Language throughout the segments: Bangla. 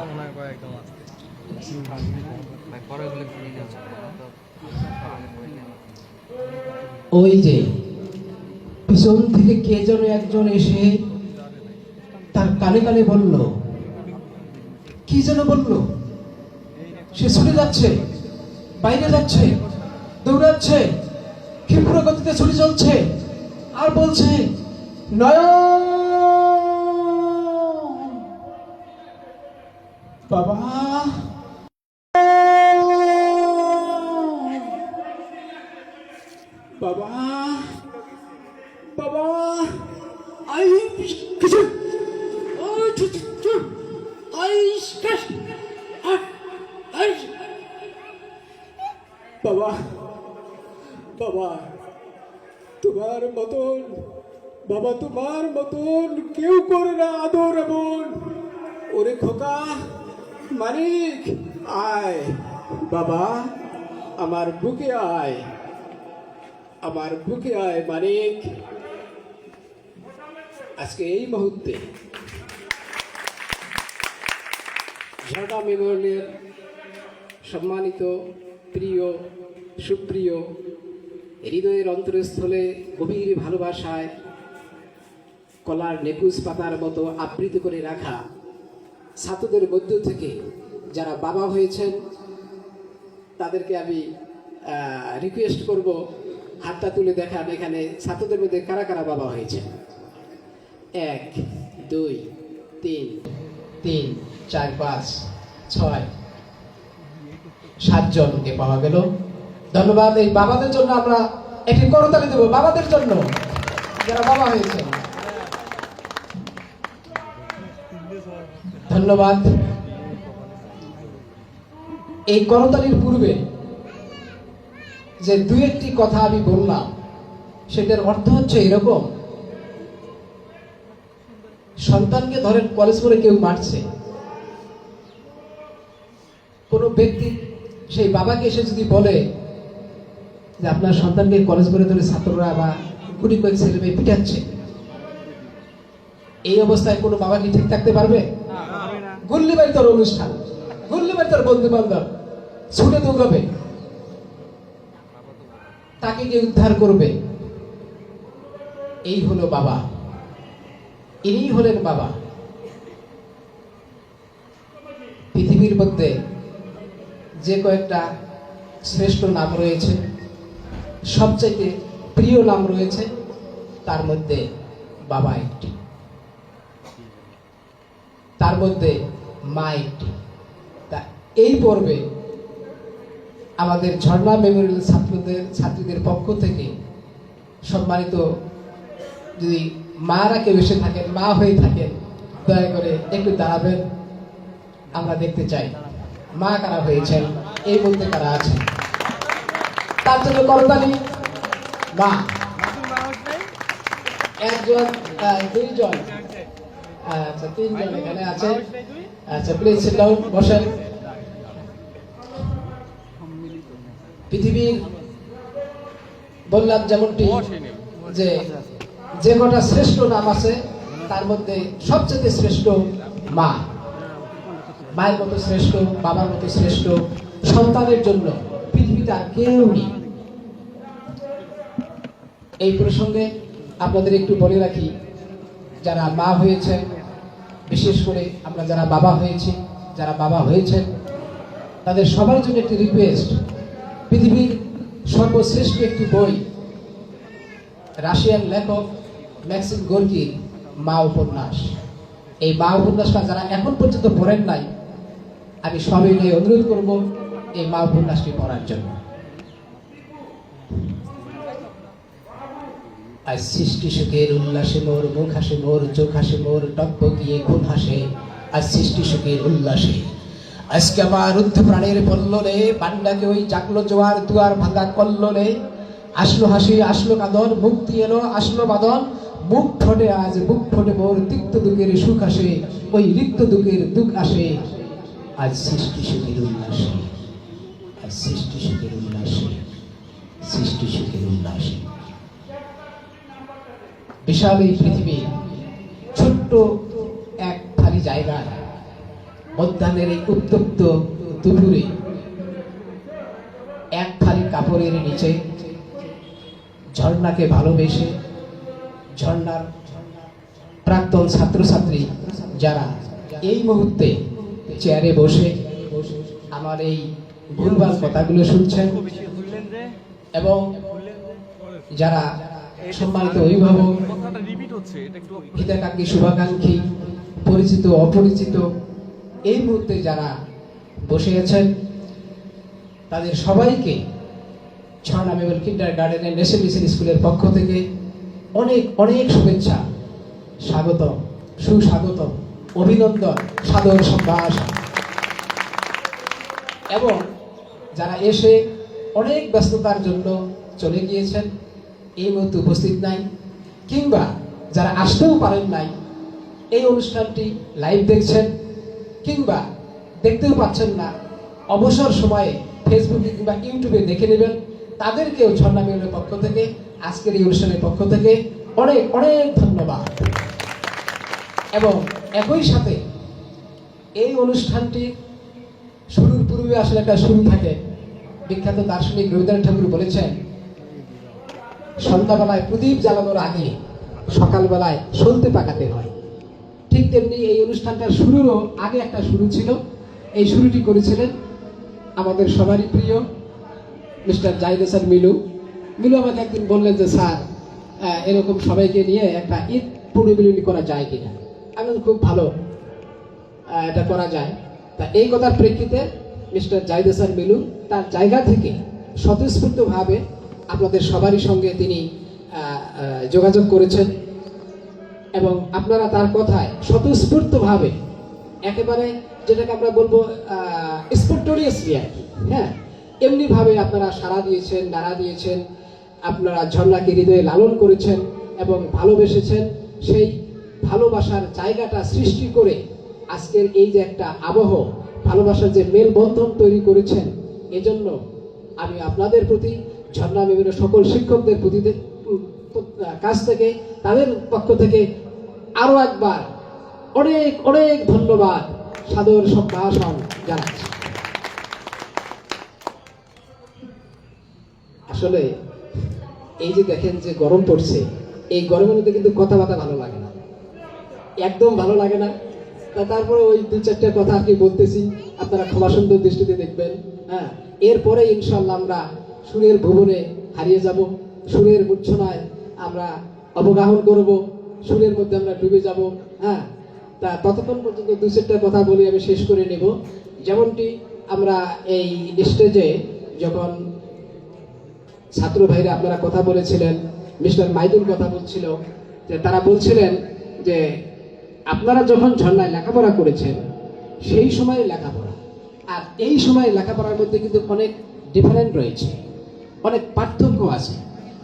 কথা মনে হয় কয়েকদম আজকে ভাই পরে ওগুলো কিনে নিয়ে যাবে তো সকালে বই নিয়ে ওই যে, পিছন থেকে কে যেন একজন এসে তার কানে কানে বলল, কি যেন বলল? সে ছুটে যাচ্ছে, বাইরে যাচ্ছে, দৌড়াচ্ছে ক্ষিপ্র গতিতে ছুটে চলছে, আর বলছে, নয়ন! বাবা। বাবা। বাবা। আই, কিছু? আই আই। বাবা। বাবা, তোমার মতন, বাবা, তোমার মতন কেউ করে না আদর এমন। ওরে খোকা। মানিক, আয়। বাবা, আমার বুকে আয়। আমার বুকে আয়, মানিক। আজকে এই মুহূর্তে ঝাড়া মেমোরিয়ালের সম্মানিত, প্রিয়, সুপ্রিয়, হৃদয়ের অন্তরস্থলে গভীর ভালোবাসায় কলার নেকুজ পাতার মতো আবৃত করে রাখা ছাত্রদের মধ্য থেকে যারা বাবা হয়েছেন, তাদেরকে আমি রিকোয়েস্ট করব হাতটা তুলে দেখান এখানে ছাত্রদের মধ্যে কারা কারা বাবা হয়েছে এক, দুই, তিন তিন, চার, পাঁচ, ছয়, সাতজনকে পাওয়া গেল। ধন্যবাদ, এই বাবাদের জন্য আমরা একটি করতালি দেব, বাবাদের জন্য যারা বাবা হয়েছে ধন্যবাদ। এই করতালির পূর্বে যে দু একটি কথা আমি বললাম, সেটার অর্থ হচ্ছে এরকম। সন্তানকে ধরেন কলেজ করে কেউ মারছে। কোনো ব্যক্তি সেই বাবাকে এসে যদি বলে যে আপনার সন্তানকে কলেজ করে ধরে ছাত্ররা বা কুড়ি কয়েক ছেলে মেয়ে পিটাচ্ছে, এই অবস্থায় কোনো বাবা কি ঠিক থাকতে পারবে? গুল্লি বাড়ি তোর অনুষ্ঠান। গুল্লি বাড়ি তোর বন্ধু বান্ধব ছুটে দৌড়াবে। তাকে কে উদ্ধার করবে। এই হলো বাবা। ইনি হলেন বাবা। পৃথিবীর মধ্যে যে কয়েকটা শ্রেষ্ঠ নাম রয়েছে, সবচাইতে প্রিয় নাম রয়েছে, তার মধ্যে বাবা একটি। তার মধ্যে মা একটি তা এই পর্বে আমাদের ঝর্ণা মেমোরিয়াল ছাত্রদের ছাত্রীদের পক্ষ থেকে সম্মানিত যদি মারা কেউ এসে থাকেন, মা হয়ে থাকেন, দয়া করে একটু দাঁড়াবেন। আমরা দেখতে চাই, মা কারা হয়েছেন? এই মধ্যে কারা আছেন? তার জন্য করতালি। মা। একজন দুইজন। আচ্ছা তিনজন এখানে আছে। আচ্ছা প্লিজ সিট ডাউন বসেন। পৃথিবীর বললাম যেমনটি যে যে কটা শ্রেষ্ঠ নাম আছে, তার মধ্যে সবচেয়ে শ্রেষ্ঠ মা। মায়ের মতো শ্রেষ্ঠ, বাবার মতো শ্রেষ্ঠ, সন্তানের জন্য পৃথিবীতে আর কেউ নেই। এই প্রসঙ্গে আপনাদের একটু বলে রাখি, যারা মা হয়েছেন বিশেষ করে আমরা যারা বাবা হয়েছি, যারা বাবা হয়েছেন, তাদের সবার জন্য একটি রিকোয়েস্ট পৃথিবীর সর্বশ্রেষ্ঠ একটি বই রাশিয়ান লেখক ম্যাক্সিম গোর্কির মা উপন্যাস। এই মা উপন্যাসটা যারা এখন পর্যন্ত পড়েন নাই, আমি সবাইকে অনুরোধ করব এই মা উপন্যাসটি পড়ার জন্য। আজ সৃষ্টি সুখের উল্লাসে মোর মুখ হাসে, মোর চোখ হাসে, মোর টপ্প গিয়ে খুন হাসে। আজ সৃষ্টি সুখের উল্লাসে। আজকে আমার রুদ্ধ প্রাণের পল্ললে পান্ডাকে ওই জাগলো জোয়ার দুয়ার ভাঙা কল্ললে। আসলো হাসি, আসলো কাঁদন মুক্তি এলো, আসলো বাদন। মুখ ঠোঁটে আজ বুক ঠোঁটে মোর তিক্ত দুঃখের সুখ আসে, ওই রিক্ত দুঃখের দুঃখ আসে। আজ সৃষ্টি সুখের উল্লাসে। আজ সৃষ্টি সুখের উল্লাসে। সৃষ্টি সুখের উল্লাসে। বিশাল এই পৃথিবী ছোট্ট এক খালি জায়গায় মধ্যাহ্নের এই উত্তপ্ত দুপুরে এক ফালি কাপড়ের নিচে ঝর্ণাকে ভালোবেসে ঝর্ণার প্রাক্তন ছাত্রছাত্রী যারা এই মুহূর্তে চেয়ারে বসে আমার এই ভুলভাল কথাগুলো শুনছেন এবং যারা সম্মানিত অভিভাবক হিতাকাঙ্ক্ষী শুভাকাঙ্ক্ষী পরিচিত অপরিচিত এই মুহূর্তে যারা বসে আছেন তাদের সবাইকে ছড়না মেবল কিন্ডার গার্ডেনের নেশন মিশন স্কুলের পক্ষ থেকে অনেক অনেক শুভেচ্ছা স্বাগত সুস্বাগত অভিনন্দন সাদর সম্ভাষণ। এবং যারা এসে অনেক ব্যস্ততার জন্য চলে গিয়েছেন এই মুহূর্তে উপস্থিত নাই, কিংবা যারা আসতেও পারেন নাই, এই অনুষ্ঠানটি লাইভ দেখছেন, কিংবা দেখতেও পাচ্ছেন না, অবসর সময়ে ফেসবুকে কিংবা ইউটিউবে দেখে নেবেন, তাদেরকেও ঝর্ণা মেলের পক্ষ থেকে, আজকের এই অনুষ্ঠানের পক্ষ থেকে অনেক অনেক ধন্যবাদ। এবং একই সাথে এই অনুষ্ঠানটি শুরুর পূর্বে আসলে একটা শুরু থাকে। বিখ্যাত দার্শনিক রবীন্দ্রনাথ ঠাকুর বলেছেন সন্ধ্যাবেলায় প্রদীপ জ্বালানোর আগে সকালবেলায় সলতে পাকাতে হয়। ঠিক তেমনি এই অনুষ্ঠানটার শুরুরও আগে একটা শুরু ছিল। এই শুরুটি করেছিলেন আমাদের সবারই প্রিয় মিস্টার জাহিদ হাসান মিলু। মিলু আমাকে একদিন বললেন যে, স্যার এরকম সবাইকে নিয়ে একটা ঈদ পুনর্মিলনী করা যায় কিনা? আমি খুব ভালো এটা করা যায়। তা এই কথার প্রেক্ষিতে মিস্টার জাহিদ হাসান মিলু তার জায়গা থেকে স্বতঃস্ফূর্তভাবে আপনাদের সবারই সঙ্গে তিনি যোগাযোগ করেছেন এবং আপনারা তার কথায় স্বতঃস্ফূর্তভাবে একেবারে যেটাকে আমরা বলব স্পন্টোরিয়াসলি আর কি হ্যাঁ? এমনিভাবে আপনারা সাড়া দিয়েছেন, নাড়া দিয়েছেন, আপনারা ঝর্ণাকে হৃদয়ে লালন করেছেন এবং ভালোবেসেছেন, সেই ভালোবাসার জায়গাটা সৃষ্টি করে আজকের এই যে একটা আবহ, ভালোবাসার যে মেলবন্ধন তৈরি করেছেন, এজন্য আমি আপনাদের প্রতি ঝর্ণা বিভিন্ন সকল শিক্ষকদের প্রতি কাছ থেকে, তাদের পক্ষ থেকে আরও একবার অনেক অনেক ধন্যবাদ সাদর সম্ভাষণ জানাচ্ছি। আসলে এই যে দেখেন যে গরম পড়ছে, এই গরমের মধ্যে কিন্তু কথাবার্তা ভালো লাগে না। একদম ভালো লাগে না। তা তারপরে ওই দু চারটে কথা আর কি বলতেছি, আপনারা ক্ষমা সুন্দর দৃষ্টিতে দেখবেন হ্যাঁ। এরপরে ইনশাল্লাহ আমরা সুরের ভুবনে হারিয়ে যাব, সুরের মূর্ছনায় আমরা অবগাহন করব, সুরের মধ্যে আমরা ডুবে যাব হ্যাঁ? তা ততক্ষণ পর্যন্ত দু চারটা কথা বলে আমি শেষ করে নেব। যেমনটি আমরা এই স্টেজে যখন ছাত্র ভাইরা আপনারা কথা বলেছিলেন, মিস্টার মাইদুল কথা বলছিল, যে তারা বলছিলেন যে আপনারা যখন ঝর্ণায় লেখাপড়া করেছেন, সেই সময়ের লেখাপড়া। আর এই সময়ের লেখাপড়ার মধ্যে কিন্তু অনেক ডিফারেন্ট রয়েছে। অনেক পার্থক্য আছে।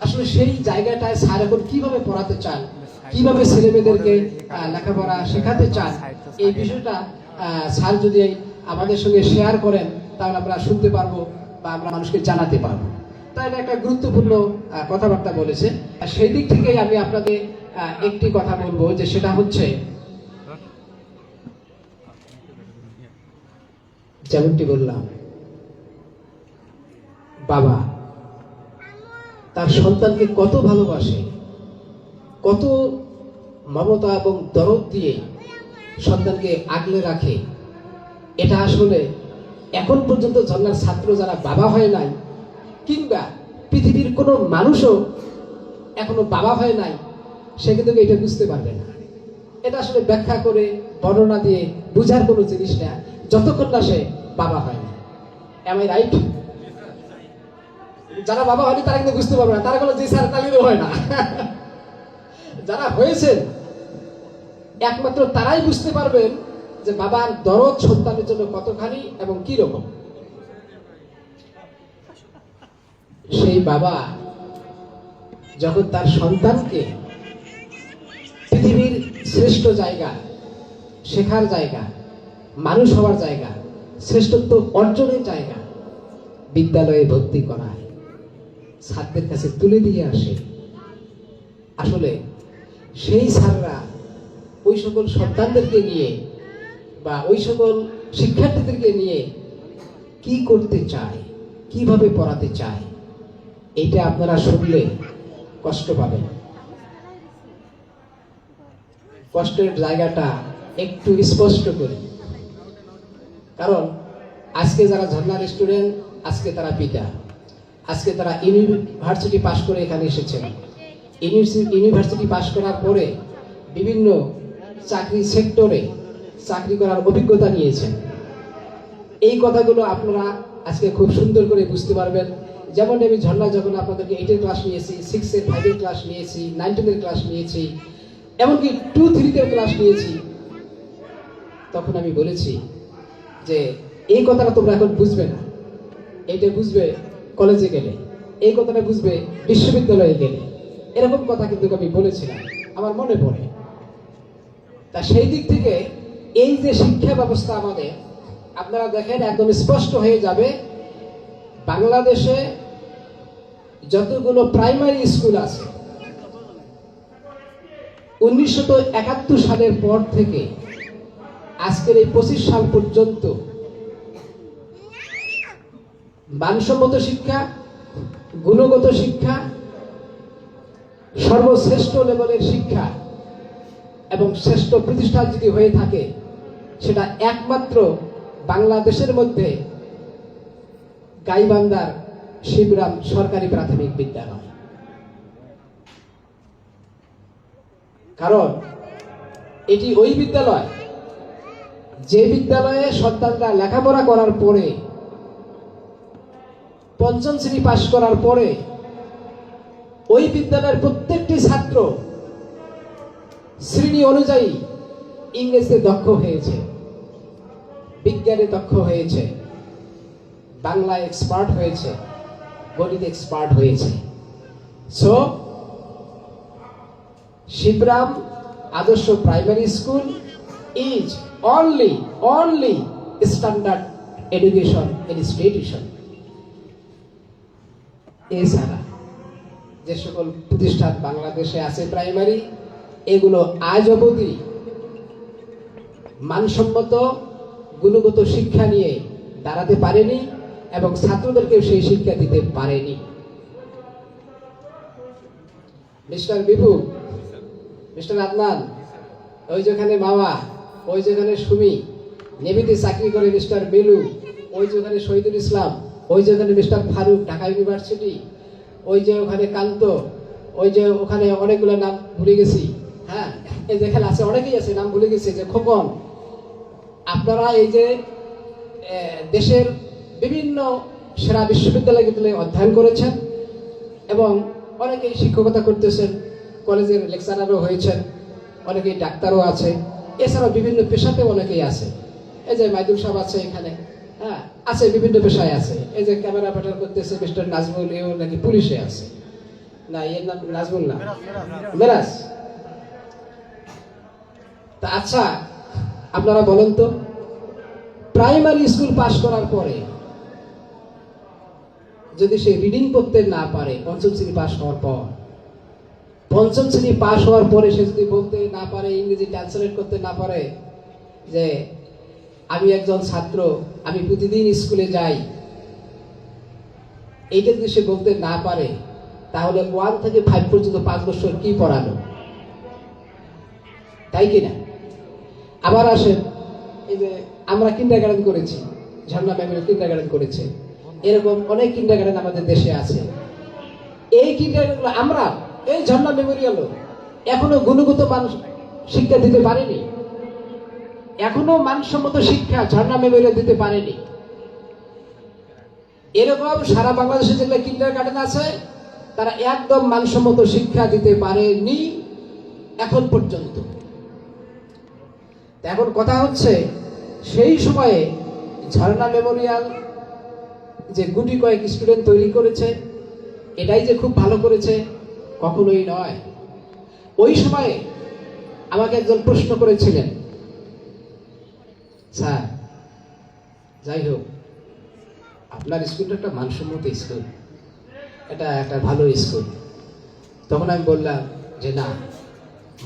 আসলে সেই জায়গাটায় স্যার এখন কীভাবে পড়াতে চান কীভাবে ছেলেমেয়েদেরকে লেখাপড়া শেখাতে চান এই বিষয়টা স্যার যদি আমাদের সঙ্গে শেয়ার করেন তাহলে আমরা শুনতে পারব বা আমরা মানুষকে জানাতে পারব। তাই একটা গুরুত্বপূর্ণ কথাবার্তা বলেছে। সেই দিক থেকেই আমি আপনাদের আহ, একটি কথা বলব যে সেটা হচ্ছে যেমনটি বললাম বাবা তার সন্তানকে কত ভালোবাসে, কত মমতা এবং দরদ দিয়ে সন্তানকে আগলে রাখে, এটা আসলে এখন পর্যন্ত ঝর্ণার ছাত্র যারা বাবা হয় নাই, কিংবা পৃথিবীর কোনো মানুষও এখনও বাবা হয় নাই, সে কিন্তু এটা বুঝতে পারবে না। এটা আসলে ব্যাখ্যা করে, বর্ণনা দিয়ে বুঝার কোনো জিনিস না, যতক্ষণ না সে বাবা হয় না এম আই রাইট যারা বাবা হয়নি, তারা কিন্তু বুঝতে পারবে না। তারা কোনো যে স্যার তালিও হয় না। যারা হয়েছেন একমাত্র তারাই বুঝতে পারবেন যে বাবার দরদ সন্তানের জন্য কতখানি এবং কি রকম। সেই বাবা যখন তার সন্তানকে পৃথিবীর শ্রেষ্ঠ জায়গা, শেখার জায়গা, মানুষ হওয়ার জায়গা, শ্রেষ্ঠত্ব অর্জনের জায়গা বিদ্যালয়ে ভর্তি করায়। ছাত্রের কাছে তুলে দিয়ে আসে। আসলে সেই স্যাররা ওই সকল সন্তানদেরকে নিয়ে বা ওই সকল শিক্ষার্থীদেরকে নিয়ে কি করতে চায়, কীভাবে পড়াতে চায়, এটা আপনারা শুনলে কষ্ট পাবেন। কষ্টের জায়গাটা একটু স্পষ্ট করি। কারণ আজকে যারা ঝর্নার স্টুডেন্ট, আজকে তারা পিতা। আজকে তারা ইউনিভার্সিটি পাশ করে এখানে এসেছেন। ইউনিভার্সিটি পাশ করার পরে বিভিন্ন চাকরি সেক্টরে চাকরি করার অভিজ্ঞতা নিয়েছেন। এই কথাগুলো আপনারা আজকে খুব সুন্দর করে বুঝতে পারবেন। যেমন আমি ঝর্ণা যখন আপনাদেরকে এইটের ক্লাস নিয়েছি সিক্সের ফাইভের ক্লাস নিয়েছি নাইনটিনের ক্লাস নিয়েছি, এমনকি টু থ্রিতেও ক্লাস নিয়েছি, তখন আমি বলেছি যে এই কথাটা তোমরা এখন বুঝবে না। এইটা বুঝবে কলেজে গেলে, এই কথাটা বুঝবে বিশ্ববিদ্যালয়ে গেলে। এরকম কথা কিন্তু আমি বলেছিলাম, আমার মনে পড়ে। তা সেই দিক থেকে এই যে শিক্ষা ব্যবস্থা আমাদের, আপনারা দেখেন একদম স্পষ্ট হয়ে যাবে, বাংলাদেশে যতগুলো প্রাইমারি স্কুল আছে, উনিশশো একাত্তর সালের পর থেকে আজকের এই পঁচিশ সাল পর্যন্ত মানসম্মত শিক্ষা, গুণগত শিক্ষা, সর্বশ্রেষ্ঠ লেভেলের শিক্ষা এবং শ্রেষ্ঠ প্রতিষ্ঠান যদি হয়ে থাকে, সেটা একমাত্র বাংলাদেশের মধ্যে গাইবান্দার শিবরাম সরকারি প্রাথমিক বিদ্যালয়। কারণ এটি ওই বিদ্যালয়, যে বিদ্যালয়ে সন্তানরা লেখাপড়া করার পরে পঞ্চম শ্রেণি পাশ করার পরে ওই বিদ্যালয়ের প্রত্যেকটি ছাত্র শ্রেণি অনুযায়ী ইংরেজিতে দক্ষ হয়েছে, বিজ্ঞানে দক্ষ হয়েছে, বাংলায় এক্সপার্ট হয়েছে, গণিত এক্সপার্ট হয়েছে। So Shibram Adarsha primary school is only only standard education institution এছাড়া যে সকল প্রতিষ্ঠান বাংলাদেশে আছে প্রাইমারি, এগুলো আজ অবধি মানসম্মত, গুণগত শিক্ষা নিয়ে দাঁড়াতে পারেনি এবং ছাত্রদেরকেও সেই শিক্ষা দিতে পারেনি। মিস্টার বিভু মিস্টার আদনান, ওই যেখানে মামা, ওই যেখানে সুমি, নেভিতে চাকরি করে মিস্টার বেলু, ওই যেখানে শহীদুল ইসলাম ওই যেখানে মিস্টার ফারুক, ঢাকা ইউনিভার্সিটি, ওই যে ওখানে কান্ত, ওই যে ওখানে অনেকগুলো নাম ভুলে গেছি। হ্যাঁ এই যেখানে আছে, অনেকেই আছে নাম ভুলে গেছি, যে খোকন। আপনারা এই যে দেশের বিভিন্ন সেরা বিশ্ববিদ্যালয়গুলোতে অধ্যয়ন করেছেন এবং অনেকেই শিক্ষকতা করতেছেন, কলেজের লেকচারারও হয়েছেন, অনেকেই ডাক্তারও আছে, এছাড়াও বিভিন্ন পেশাতে অনেকেই আছে। এই যে মাইদুল সাহেব আছে এখানে। হ্যাঁ আছে বিভিন্ন পেশায় আছে। এই যে ক্যামেরা প্যাটার করতেছে মিস্টার নাজমুল এও নাকি পুলিশে আছে। না এর নাম নাজমুল না। মেরাজ তা আচ্ছা আপনারা বলেন তো প্রাইমারি স্কুল পাশ করার পরে যদি সে রিডিং করতে না পারে পঞ্চম শ্রেণি পাশ হওয়ার পর পঞ্চম শ্রেণি পাশ হওয়ার পরে সে যদি বলতে না পারে ইংরেজি ট্রান্সলেট করতে না পারে যে আমি একজন ছাত্র, আমি প্রতিদিন স্কুলে যাই। এইটা যদি সে বলতে না পারে, তাহলে ওয়ান থেকে ফাইভ পর্যন্ত পাঁচ বছর কি পড়ানো তাই কিনা? আবার আসেন, এই যে আমরা কিন্ডার গার্ডেন করেছি ঝর্ণা মেমোরিয়াল কিন্ডার গার্ডেন করেছে। এরকম অনেক কিন্ডার গার্ডেন আমাদের দেশে আছে। এই কিন্ডার আমরা, এই ঝর্ণা মেমোরিয়ালও এখনও গুণগত মান শিক্ষা দিতে পারেনি। এখনও মানসম্মত শিক্ষা ঝর্ণা মেমোরিয়াল দিতে পারেনি। এরকম সারা বাংলাদেশে যেগুলো কিন্ডার গার্ডেন আছে, তারা একদম মানসম্মত শিক্ষা দিতে পারেনি এখন পর্যন্ত। এখন কথা হচ্ছে, সেই সময়ে ঝর্ণা মেমোরিয়াল যে গুটি কয়েক স্টুডেন্ট তৈরি করেছে, এটাই যে খুব ভালো করেছে, কখনোই নয়। ওই সময়ে আমাকে একজন প্রশ্ন করেছিলেন স্যার যাই হোক আপনার স্কুলটা একটা মানসম্মত স্কুল। এটা একটা ভালো স্কুল। তখন আমি বললাম যে না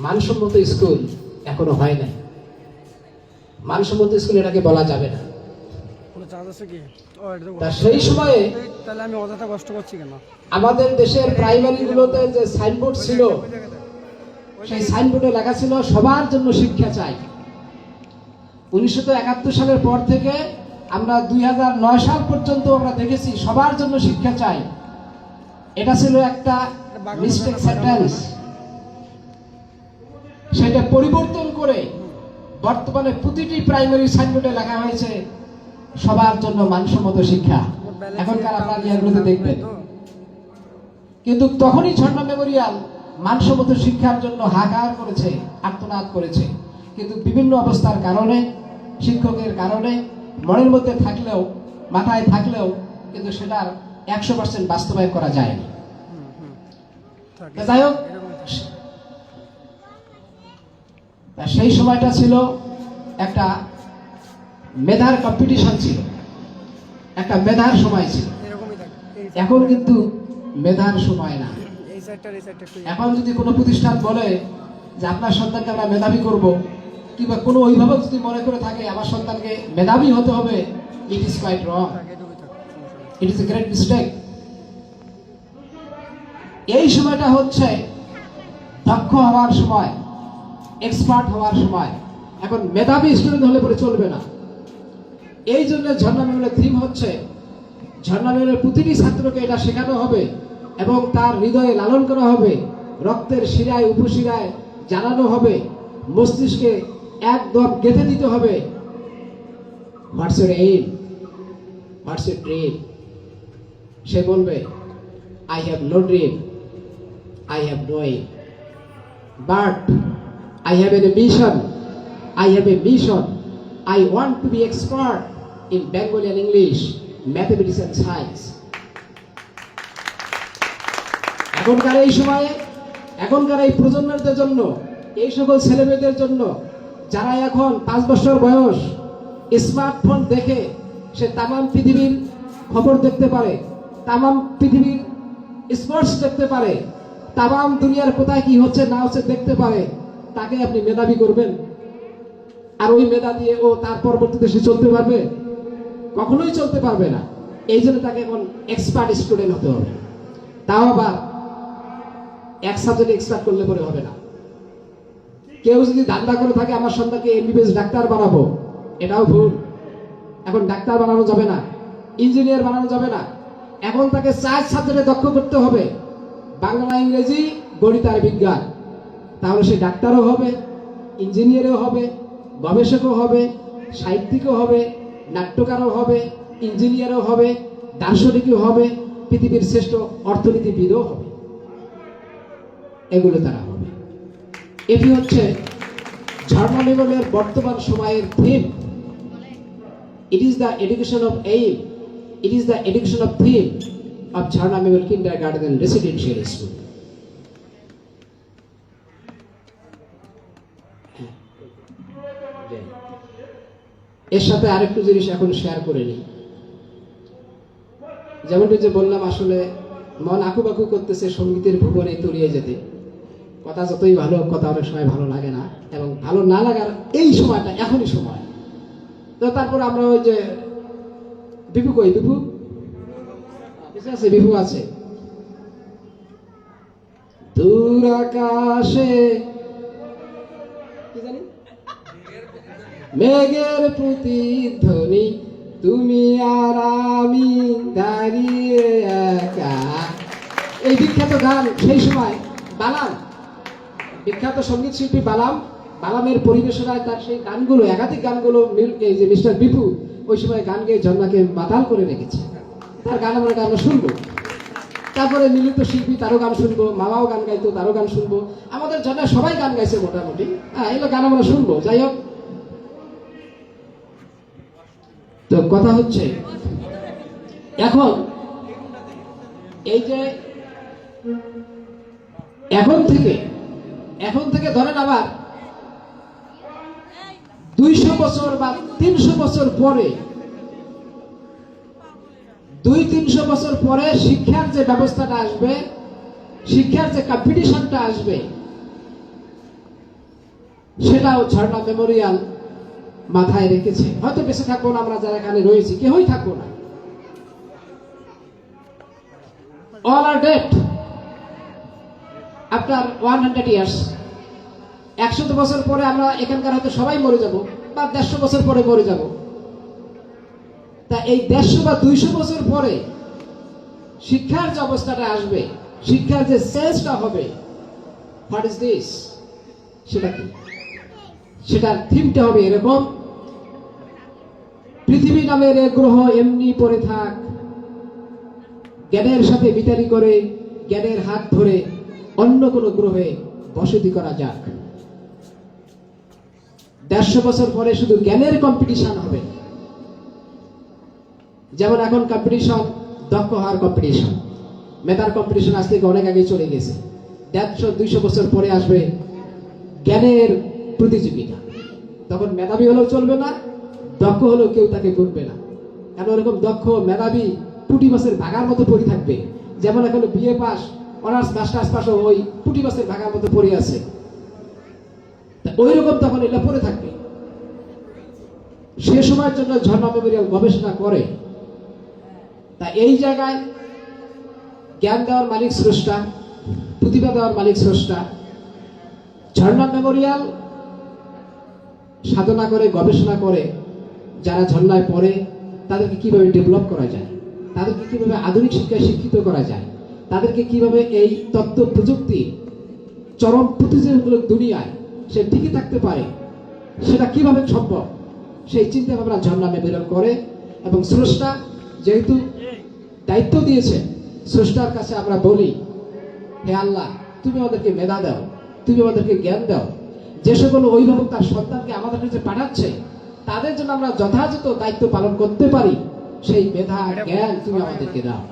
মানসম্মত স্কুল এখনও হয় নাই। মানসম্মত স্কুল এটাকে বলা যাবে না। সেই সময়ে আমি অযথা কষ্ট করছি কেন? আমাদের দেশের প্রাইমারিগুলোতে যে সাইনবোর্ড ছিল সেই সাইনবোর্ডে লেখা ছিল সবার জন্য শিক্ষা চাই। উনিশশো একাত্তর সালের পর থেকে আমরা দুই সাল পর্যন্ত আমরা দেখেছি, সবার জন্য শিক্ষা চাই। এটা ছিল একটা মিস্টেক সেন্টেন্স সেটা পরিবর্তন করে বর্তমানে প্রতিটি প্রাইমারি সাইনবোর্ডে লেখা হয়েছে, সবার জন্য মানসম্মত শিক্ষা। এখনকার আপনারা যেগুলোতে দেখবেন। কিন্তু তখনই ঝর্ণা মেমোরিয়াল মানসম্মত শিক্ষার জন্য হাহাকার করেছে, আর্তনাদ করেছে। কিন্তু বিভিন্ন অবস্থার কারণে শিক্ষকের কারণে মনের মধ্যে থাকলেও মাথায় থাকলেও কিন্তু সেটার একশো পার্সেন্ট বাস্তবায়ন করা যায়নি। যাই হোক সেই সময়টা ছিল একটা মেধার কম্পিটিশন ছিল। একটা মেধার সময় ছিল। এখন কিন্তু মেধার সময় না। এখন যদি কোনো প্রতিষ্ঠান বলে যে আপনার সন্তানকে আমরা মেধাবী করব কিংবা কোনো অভিভাবক যদি মনে করে থাকে, আমার সন্তানকে মেধাবী হতে হবে it is quite wrong. It is a great mistake এই সময়টা হচ্ছে দক্ষ হওয়ার সময় এক্সপার্ট হওয়ার সময়। এখন মেধাবী স্টুডেন্ট হলে পরে চলবে না। এই জন্য ঝর্ণা মেমনের থিম হচ্ছে, ঝর্ণা মেমনের প্রতিটি ছাত্রকে এটা শেখানো হবে এবং তার হৃদয়ে লালন করা হবে, রক্তের শিরায়, উপশিরায় জানানো হবে, মস্তিষ্কে একদম গেঁথে দিতে হবে। সে বলবে I have no dream I have no aim but I have an mission I have a mission I want to be expert in Bengali and English mathematics and science এখনকার এই সময়ে, এখনকার এই প্রজন্মের জন্য, এই সকল ছেলেমেয়েদের জন্য যারা এখন পাঁচ বছর বয়স স্মার্টফোন দেখে সে তামাম পৃথিবীর খবর দেখতে পারে, তামাম পৃথিবীর স্পোর্টস দেখতে পারে, তামাম দুনিয়ার কোথায় কি হচ্ছে না হচ্ছে দেখতে পারে, তাকে আপনি মেধাবী করবেন। আর ওই মেধা দিয়ে ও তার পরবর্তীতে সে চলতে পারবে? কখনোই চলতে পারবে না। এই জন্য তাকে এখন এক্সপার্ট স্টুডেন্ট হতে হবে। তাও আবার এক সাবজেক্ট এক্সপার্ট করলে পরে হবে না। কেউ যদি ধান্দা করে থাকে, আমার সন্তানকে এমবিবিএস ডাক্তার বানাবো, এটাও ভুল। এখন ডাক্তার বানানো যাবে না, ইঞ্জিনিয়ার বানানো যাবে না। এখন তাকে চার সাবজেক্টে দক্ষ করতে হবে। বাংলা, ইংরেজি, গণিত আর বিজ্ঞান। তাহলে সে ডাক্তারও হবে, ইঞ্জিনিয়ারও হবে, গবেষকও হবে, সাহিত্যিকও হবে, নাট্যকারও হবে, ইঞ্জিনিয়ারও হবে, দার্শনিকও হবে, পৃথিবীর শ্রেষ্ঠ অর্থনীতিবিদও হবে। এগুলো তারা এটি হচ্ছে ঝর্ণা বর্তমান সময়ের theme it is the education of aim it is the education of theme of Jharna memorial kindergarten residential স্কুলের সাথে আরেকটু জিনিস এখন শেয়ার করে নিই। যেমনটি যে বললাম, আসলে মন আকুবাকু করতেছে সঙ্গীতের ভুবনে তলিয়ে যেতে। কথা যতই ভালো কথা অনেক সময় ভালো লাগে না। এবং ভালো না লাগার এই সময়টা এখনই সময়। তো তারপর আমরা ওই যে, বিভু কই? বেঁচে আছে, বিভু আছে। দূর আকাশে মেঘের প্রতিধ্বনি, তুমি আর আমি দাঁড়িয়ে একা। এই বিখ্যাত গান সেই সময় বালাম বিখ্যাত সংগীত শিল্পী বালাম। বালামের পরিবেশনায় তার সেই গানগুলো, একাধিক গানগুলো যে মিস্টার বিপু, ওই সময় গান গেয়ে জন্মাকে মাতাল করে রেখেছে। তার গান আমরা আমরা শুনব। তারপরে মিলিত শিল্পী তারও গান শুনব, মামাও গান গাইতো, তারও গান শুনব। আমাদের জন্য সবাই গান গাইছে মোটামুটি। হ্যাঁ এগুলো গান আমরা শুনব। যাই হোক। তো কথা হচ্ছে, এখন এই যে, এখন থেকে এখন থেকে ধরেন আবার দুইশো বছর বা তিনশো বছর পরে, দুই তিনশো বছর পরে শিক্ষার যে ব্যবস্থাটা আসবে, শিক্ষার যে কম্পিটিশনটা আসবে, সেটাও ঝর্ণা মেমোরিয়াল মাথায় রেখেছে। হয়তো বেঁচে থাকব না আমরা যারা এখানে রয়েছি কেউই থাকব না। All are dead after one hundred years একশত বছর পরে আমরা এখানকার হয়তো সবাই মরে যাব, বা দেড়শো বছর পরে মরে যাব। তা এই দেড়শো বা দুইশো বছর পরে শিক্ষার যে অবস্থাটা আসবে, শিক্ষার যে সেন্সটা হবে হোয়াট ইজ দিস সেটা কি? সেটার থিমটা হবে এরকম। পৃথিবী নামের এ গ্রহ এমনি পড়ে থাক। জ্ঞানের সাথে বিতারি করে, জ্ঞানের হাত ধরে অন্য কোনো গ্রহে বসতি করা যাক। দেড়শো বছর পরে শুধু জ্ঞানের কম্পিটিশন হবে। যেমন এখন কম্পিটিশন দক্ষ হওয়ার কম্পিটিশন মেধার কম্পিটিশন আজ থেকে অনেক আগে চলে গেছে। দেড়শো, দুইশো বছর পরে আসবে জ্ঞানের প্রতিযোগিতা। তখন মেধাবী হলেও চলবে না, দক্ষ হলেও কেউ তাকে করবে না। কারণ ওরকম দক্ষ, মেধাবী পুটি মাছের ভাগার মতো পড়ে থাকবে। যেমন এখন BA pass honours, masters pass ওই মতো পড়ে আছে। ওই রকম তখন এটা পড়ে থাকবে। সে সময়ের জন্য ঝর্ণা মেমোরিয়াল গবেষণা করে। তা এই জায়গায় জ্ঞান দেওয়ার মালিক স্রষ্টা, প্রতিভা দেওয়ার মালিক স্রষ্টা, ঝর্ণা মেমোরিয়াল সাধনা করে, গবেষণা করে, যারা ঝর্ণায় পড়ে, তাদেরকে কীভাবে ডেভেলপ করা যায়? তাদেরকে কীভাবে আধুনিক শিক্ষায় শিক্ষিত করা যায়? তাদেরকে কীভাবে এই তথ্য প্রযুক্তি চরম প্রতিযোগিতামূলক দুনিয়ায় সে টিকে থাকতে পারে সেটা কীভাবে সম্ভব সেই চিন্তা ভাবনা ঝর্ণা মেমোরিয়াল করে এবং স্রষ্টা যেহেতু দায়িত্ব দিয়েছে স্রষ্টার কাছে আমরা বলি হে আল্লাহ তুমি আমাদেরকে মেধা দাও তুমি আমাদেরকে জ্ঞান দাও। যে সকল অভিভাবক তার সন্তানকে আমাদের কাছে পাঠাচ্ছে তাদের জন্য আমরা যথাযথ দায়িত্ব পালন করতে পারি সেই মেধা জ্ঞান তুমি আমাদেরকে দাও।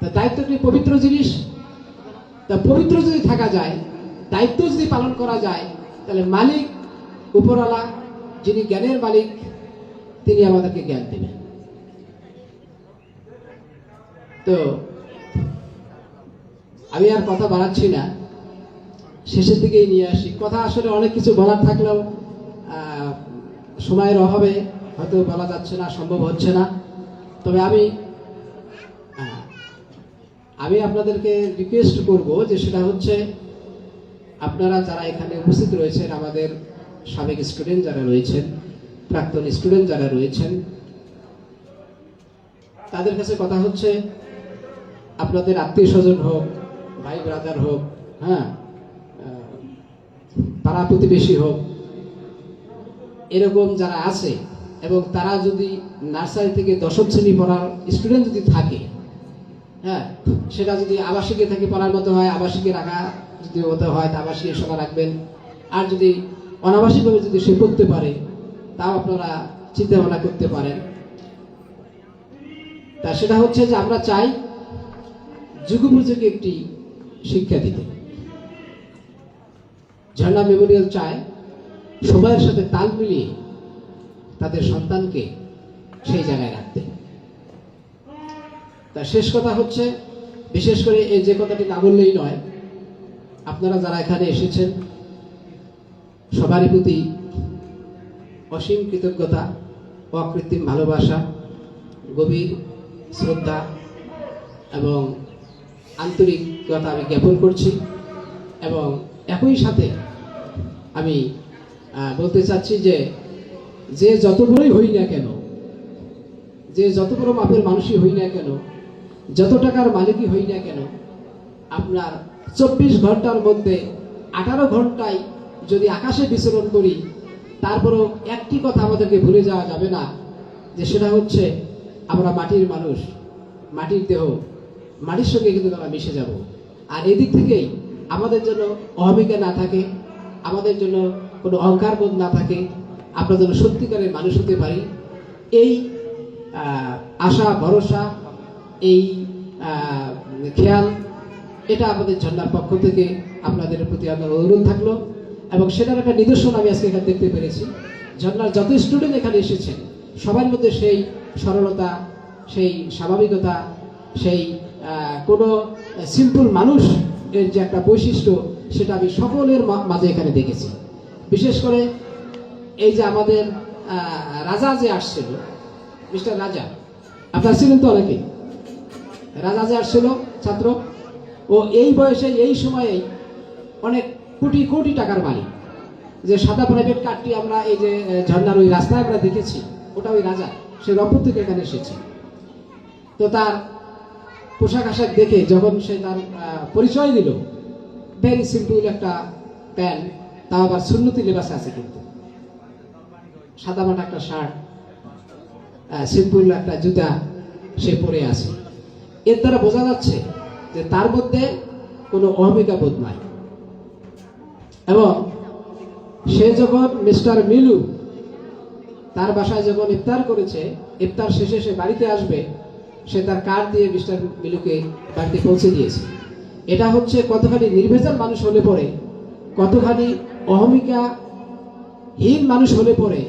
তা দায়িত্ব একটি পবিত্র জিনিস, তা পবিত্র যদি থাকা যায়, দায়িত্ব যদি পালন করা যায়, তাহলে মালিক, উপরওয়ালা, যিনি জ্ঞানের মালিক, তিনি আমাদেরকে জ্ঞান দেবেন। তো, আমি আর কথা বাড়াচ্ছি না। শেষের দিকেই নিয়ে আসি। কথা আসলে অনেক কিছু বলার থাকলেও সময়ের অভাবে হয়তো বলা যাচ্ছে না, সম্ভব হচ্ছে না। তবে আমি আমি আপনাদেরকে রিকোয়েস্ট করব যে সেটা হচ্ছে, আপনারা যারা এখানে উপস্থিত রয়েছেন, আমাদের সাবেক স্টুডেন্ট যারা রয়েছেন, প্রাক্তন স্টুডেন্ট যারা রয়েছেন, তাদের কাছে কথা হচ্ছে, আপনাদের আত্মীয় স্বজন হোক, ভাই ব্রাদার হোক হ্যাঁ পাড়া প্রতিবেশী হোক, এরকম যারা আছে, এবং তারা যদি নার্সারি থেকে দশম শ্রেণি পড়ার স্টুডেন্ট যদি থাকে হ্যাঁ সেটা যদি আবাসিকে থেকে পড়ার মতো হয়, আবাসিকে রাখা যদি মতো হয়, তা আবাসিকের সঙ্গে রাখবেন। আর যদি অনাবাসিকভাবে যদি সে পড়তে পারে, তাও আপনারা চিন্তা ভাবনা করতে পারেন। তা সেটা হচ্ছে যে আমরা চাই যুগোপযোগী একটি শিক্ষা দিতে। ঝর্ণা মেমোরিয়াল চায় সময়ের সাথে তাল মিলিয়ে তাদের সন্তানকে সেই জায়গায় রাখতে। তা শেষ কথা হচ্ছে, বিশেষ করে এই যে কথাটি না বললেই নয়, আপনারা যারা এখানে এসেছেন, সবারই প্রতি অসীম কৃতজ্ঞতা অকৃত্রিম ভালোবাসা, গভীর শ্রদ্ধা এবং আন্তরিকতা আমি জ্ঞাপন করছি এবং একই সাথে আমি বলতে চাচ্ছি যে যে যত বড়ই হই না কেন, যে যত বড় মাপের মানুষই হই না কেন যত টাকার মালিকই হই না কেন, আপনার চব্বিশ ঘণ্টার মধ্যে আঠারো ঘন্টায় যদি আকাশে বিচরণ করি, তারপরেও একটি কথা আমাদেরকে ভুলে যাওয়া যাবে না, যে সেটা হচ্ছে আমরা মাটির মানুষ, মাটির দেহ, মাটির সঙ্গে কিন্তু আমরা মিশে যাব। আর এদিক থেকেই আমাদের জন্য অহমিকা না থাকে, আমাদের জন্য কোনো অহংকার বোধ না থাকে, আমরা যেন সত্যিকারের মানুষ হতে পারি। এই আশা, ভরসা এই খেয়াল, এটা আমাদের ঝর্ণার পক্ষ থেকে আপনাদের প্রতি আমার অনুরোধ থাকল এবং সেটার একটা নিদর্শন আমি আজকে এখানে দেখতে পেরেছি। ঝর্ণার যত স্টুডেন্ট এখানে এসেছেন, সবার মধ্যে সেই সরলতা, সেই স্বাভাবিকতা, সেই কোনো সিম্পল মানুষ এর যে একটা বৈশিষ্ট্য, সেটা আমি সকলের মাঝে এখানে দেখেছি। বিশেষ করে এই যে আমাদের রাজা যে আসছিল, মিস্টার রাজা, আপনার ছিলেন তো অনেকে রাজা যে আসছিল ছাত্র ও এই বয়সে এই সময়ে অনেক কোটি কোটি টাকার মালিক। যে সাদা প্রাইভেট কারটি আমরা এই যে আহ, ঝর্ণার ওই রাস্তায় আমরা দেখেছি ওটা ওই রাজা সে রংপুর থেকে এখানে এসেছে। তো তার পোশাক আশাক দেখে যখন সে তার পরিচয় দিল ভেরি সিম্পল একটা প্যান্ট তাও আবার সুন্নতি লেবাসে আছে কিন্তু। সাদা মাটা একটা শার্ট সিম্পল একটা জুতা সে পরে আছে। এর দ্বারা বোঝা যাচ্ছে যে তার মধ্যে কোনো অহমিকা বোধ নাই। এবং সে যখন মিস্টার মিলু তার বাসায় যখন ইফতার করেছে, ইফতার শেষে সে বাড়িতে আসবে, সে তার কার দিয়ে মিস্টার মিলুকে বাড়িতে পৌঁছে দিয়েছে। এটা হচ্ছে কতখানি নির্ভেজাল মানুষ হলে পরে, কতখানি অহমিকা হীন মানুষ হলে পরে,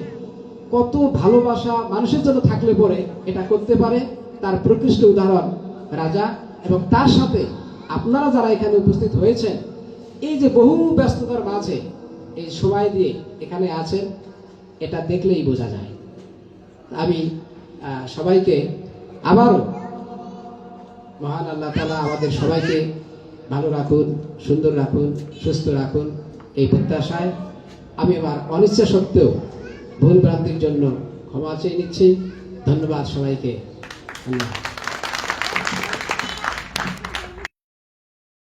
কত ভালোবাসা মানুষের জন্য থাকলে পরে এটা করতে পারে, তার প্রকৃষ্ট উদাহরণ রাজা এবং তার সাথে আপনারা যারা এখানে উপস্থিত হয়েছেন, এই যে বহু ব্যস্ততার মাঝে এই সময় দিয়ে এখানে আছেন, এটা দেখলেই বোঝা যায়। আমি সবাইকে আবারও মহান আল্লাহ তালা আমাদের সবাইকে ভালো রাখুন, সুন্দর রাখুন, সুস্থ রাখুন এই প্রত্যাশায়। আমি আমার অনিচ্ছা সত্ত্বেও ভুল ভ্রান্তির জন্য ক্ষমা চেয়ে নিচ্ছি। ধন্যবাদ সবাইকে। আল্লাহ।